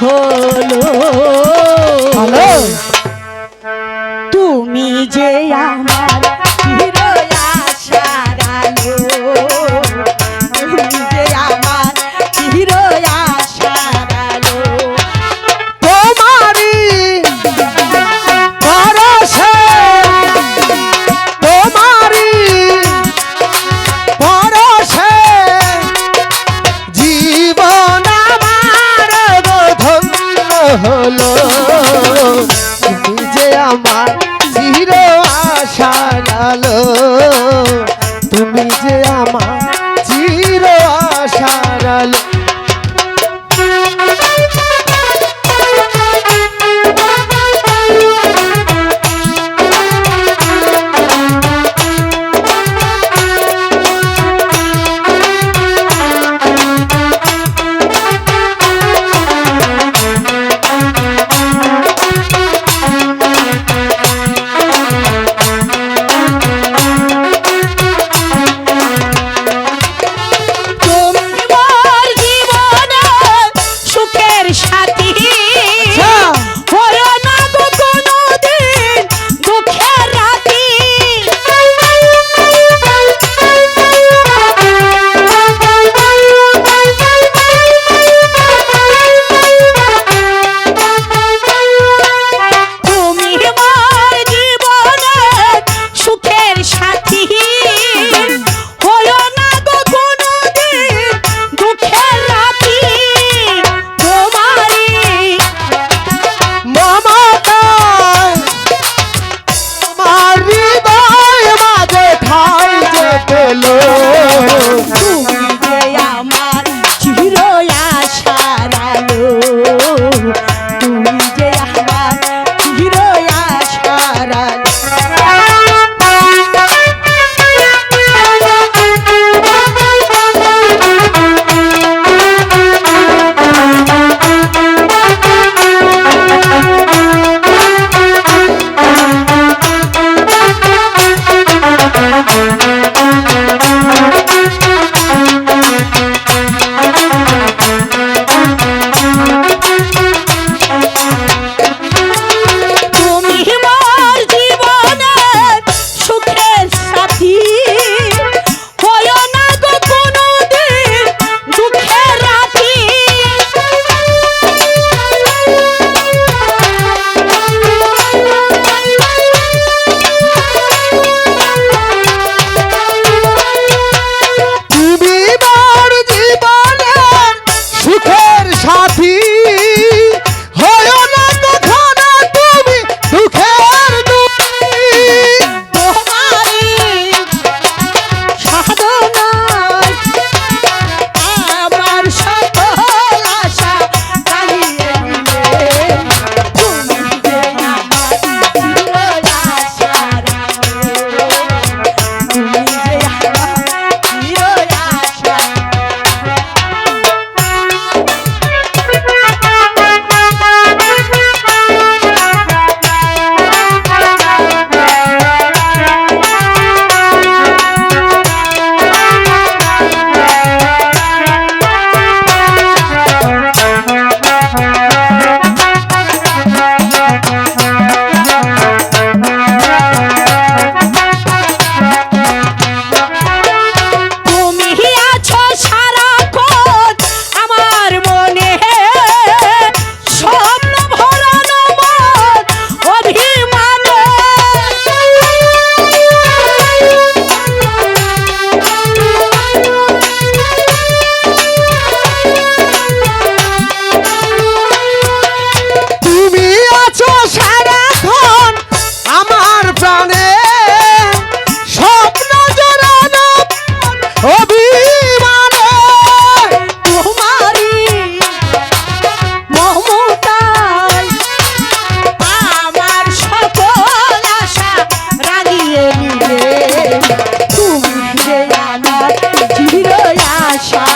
হলো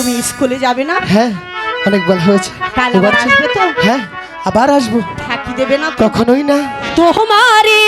তুমি স্কুলে যাবে না? হ্যাঁ অনেক বল হয়েছে। কাল এবার আবার আসবে তো? হ্যাঁ আবার আসব। ফাঁকি দেবে না কখনোই না। তোমারে